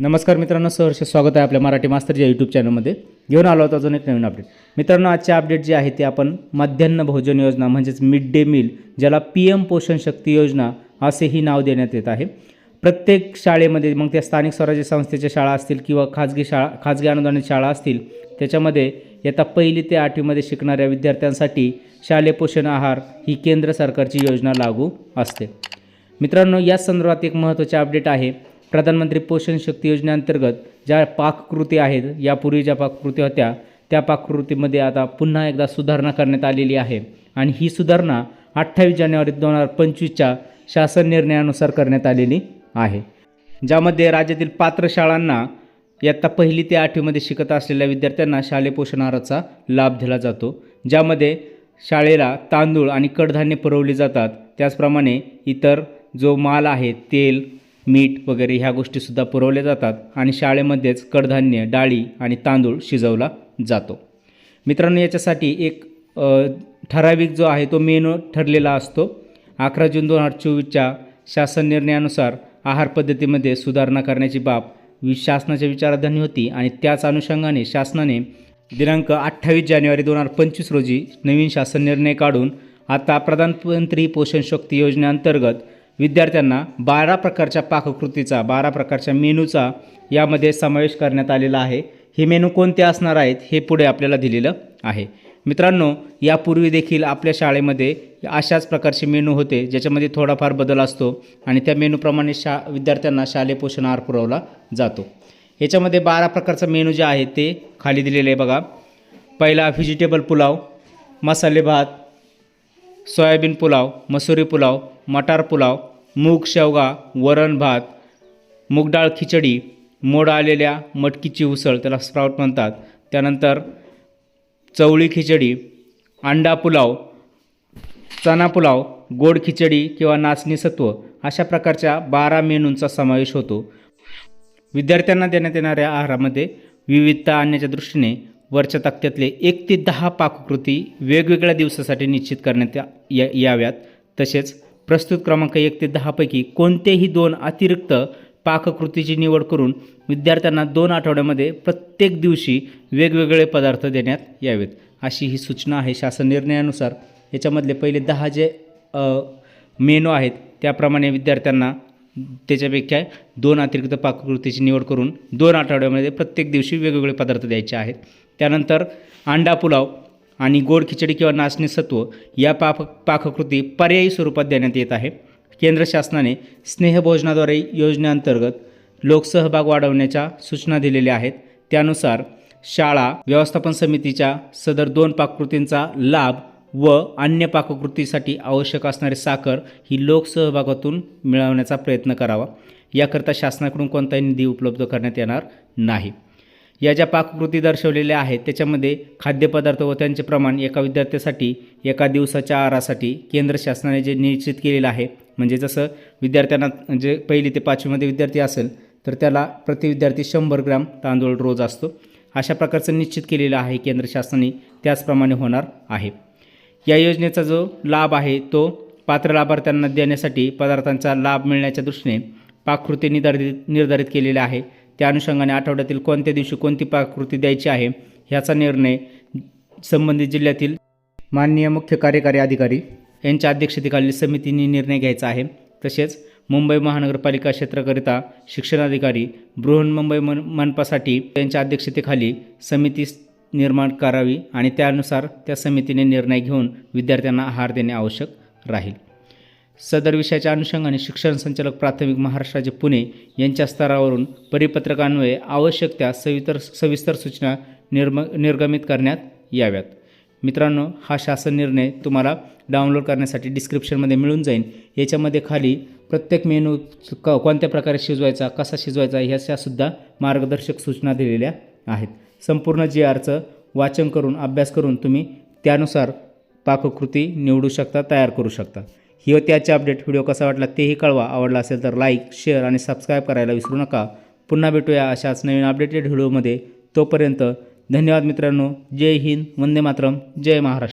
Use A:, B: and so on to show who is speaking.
A: नमस्कार मित्रांनो सहर्ष स्वागत आहे आपल्या मराठी मास्तरच्या यूट्यूब चॅनलमध्ये घेऊन आलो होतो अजून एक नवीन अपडेट मित्रांनो आजचे अपडेट जे आहे ते आपण मध्यान्ह भोजन योजना म्हणजेच मिड डे मील ज्याला पी एम पोषण शक्ती योजना असेही नाव देण्यात येत आहे. प्रत्येक शाळेमध्ये मग त्या स्थानिक स्वराज्य संस्थेच्या शाळा असतील किंवा खाजगी शाळा खाजगी अनुदानित शाळा असतील त्याच्यामध्ये येता पहिली ते आठवीमध्ये शिकणाऱ्या विद्यार्थ्यांसाठी शालेय पोषण आहार ही केंद्र सरकारची योजना लागू असते. मित्रांनो या संदर्भात एक महत्त्वाचे अपडेट आहे. प्रधानमंत्री पोषण शक्ती योजनेअंतर्गत ज्या पाककृती आहेत यापूर्वी ज्या पाककृती होत्या त्या पाककृतीमध्ये आता पुन्हा एकदा सुधारणा करण्यात आलेली आहे. आणि ही सुधारणा अठ्ठावीस जानेवारी दोन हजार पंचवीसच्या शासन निर्णयानुसार करण्यात आलेली आहे. ज्यामध्ये राज्यातील पात्र शाळांना इयत्ता पहिली ते आठवीमध्ये शिकत असलेल्या विद्यार्थ्यांना शालेय पोषण आहाराचा लाभ दिला जातो. ज्यामध्ये शाळेला तांदूळ आणि कडधान्य पुरवली जातात. त्याचप्रमाणे इतर जो माल आहे तेल मीठ वगैरे ह्या गोष्टीसुद्धा पुरवल्या जातात आणि शाळेमध्येच कडधान्य डाळी आणि तांदूळ शिजवला जातो. मित्रांनो याच्यासाठी एक ठराविक जो आहे तो मेनू ठरलेला असतो. अकरा जून दोन हजार चोवीसच्या शासन निर्णयानुसार आहार पद्धतीमध्ये सुधारणा करण्याची बाब वि शासनाच्या विचारधानी होती आणि त्याच अनुषंगाने शासनाने दिनांक अठ्ठावीस जानेवारी दोन हजार पंचवीस रोजी नवीन शासन निर्णय काढून आता प्रधानमंत्री पोषण शक्ती योजनेअंतर्गत विद्यार्थ्यांना बारा प्रकारच्या पाककृतीचा बारा प्रकारच्या मेनूचा यामध्ये समावेश करण्यात आलेला आहे. हे मेनू कोणते असणार आहेत हे पुढे आपल्याला दिलेलं आहे. मित्रांनो यापूर्वी देखील आपल्या शाळेमध्ये अशाच प्रकारचे मेनू होते ज्याच्यामध्ये थोडाफार बदल असतो आणि त्या मेनूप्रमाणे शा विद्यार्थ्यांना शालेय पोषण आहार पुरवला जातो. याच्यामध्ये बारा प्रकारचा मेनू जे आहे ते खाली दिलेले आहे बघा. पहिला व्हेजिटेबल पुलाव मसाले भात सोयाबीन पुलाव मसुरी पुलाव मटार पुलाव मूग शेवगा वरण भात मूगडाळ खिचडी मोड आलेल्या मटकीची उसळ त्याला स्प्राउट म्हणतात. त्यानंतर चवळी खिचडी अंडा पुलाव चना पुलाव गोड खिचडी किंवा नाचणी सत्व अशा प्रकारच्या बारा मेनूंचा समावेश होतो. विद्यार्थ्यांना देण्यात येणाऱ्या आहारामध्ये विविधता आणण्याच्या दृष्टीने वरच्या तक्त्यातले एक ते दहा पाककृती वेगवेगळ्या दिवसासाठी निश्चित करण्यात या- या याव्यात. तसेच प्रस्तुत क्रमांक एक ते दहापैकी कोणतेही दोन अतिरिक्त पाककृतीची निवड करून विद्यार्थ्यांना दोन आठवड्यामध्ये प्रत्येक दिवशी वेगवेगळे पदार्थ देण्यात यावेत. अशी ही सूचना आहे शासन निर्णयानुसार. याच्यामधले पहिले दहा जे मेनू आहेत त्याप्रमाणे विद्यार्थ्यांना त्याच्यापेक्षा दोन अतिरिक्त पाककृतीची निवड करून दोन आठवड्यामध्ये प्रत्येक दिवशी वेगवेगळे पदार्थ द्यायचे आहेत. त्यानंतर अंडा पुलाव आणि गोड खिचडी किंवा नाचणी सत्व या पाक पाककृती पर्यायी स्वरूपात देण्यात येत आहे. केंद्र शासनाने स्नेहभोजनाद्वारे योजनेअंतर्गत लोकसहभाग वाढवण्याच्या सूचना दिलेल्या आहेत. त्यानुसार शाळा व्यवस्थापन समितीच्या सदर दोन पाककृतींचा लाभ व अन्य पाककृतीसाठी आवश्यक असणारी साखर ही लोकसहभागातून मिळवण्याचा प्रयत्न करावा. याकरता शासनाकडून कोणताही निधी उपलब्ध करण्यात येणार नाही. या ज्या पाककृती दर्शवलेल्या आहेत त्याच्यामध्ये खाद्यपदार्थ व त्यांचे प्रमाण एका विद्यार्थ्यासाठी एका दिवसाच्या आहारासाठी केंद्र शासनाने जे निश्चित केलेलं आहे म्हणजे जसं विद्यार्थ्यांना जे पहिली ते पाचवीमध्ये विद्यार्थी असेल तर त्याला प्रति विद्यार्थी शंभर ग्रॅम तांदूळ रोज असतो. अशा प्रकारचं निश्चित केलेलं आहे केंद्र शासनाने त्याचप्रमाणे होणार आहे. या योजनेचा जो लाभ आहे तो पात्र लाभार्थ्यांना देण्यासाठी पदार्थांचा लाभ मिळण्याच्या दृष्टीने पाककृती निर्धारित निर्धारित केलेल्या आहे. त्या अनुषंगाने आठवड्यातील कोणत्या दिवशी कोणती पाककृती द्यायची आहे ह्याचा निर्णय संबंधित जिल्ह्यातील माननीय मुख्य कार्यकारी अधिकारी यांच्या अध्यक्षतेखालील समितीने निर्णय घ्यायचा आहे. तसेच मुंबई महानगरपालिका क्षेत्राकरिता शिक्षणाधिकारी बृहन्मुंबई मन मनपासाठी त्यांच्या अध्यक्षतेखाली समिती निर्माण करावी आणि त्यानुसार त्या समितीने निर्णय घेऊन विद्यार्थ्यांना आहार देणे आवश्यक राहील. सदर विषयाच्या अनुषंगाने शिक्षण संचालक प्राथमिक महाराष्ट्राचे पुणे यांच्या स्तरावरून परिपत्रकान्वये आवश्यक त्या सवितर सविस्तर सूचना निर्म निर्गमित करण्यात याव्यात. मित्रांनो हा शासन निर्णय तुम्हाला डाउनलोड करण्यासाठी डिस्क्रिप्शनमध्ये मिळून जाईल. याच्यामध्ये खाली प्रत्येक मेनू क कोणत्या प्रकारे शिजवायचा कसा शिजवायचा ह्याच्यासुद्धा मार्गदर्शक सूचना दिलेल्या आहेत. संपूर्ण जी आरचं वाचन करून अभ्यास करून तुम्ही त्यानुसार पाककृती निवडू शकता तयार करू शकता. ही होती आजची अपडेट व्हिडिओ कसा वाटला तेही कळवा. आवडला असेल तर लाईक शेअर आणि सबस्क्राईब करायला विसरू नका. पुन्हा भेटूया अशाच नवीन अपडेटेड व्हिडिओमध्ये तोपर्यंत धन्यवाद मित्रांनो. जय हिंद. वंदे मातरम. जय महाराष्ट्र.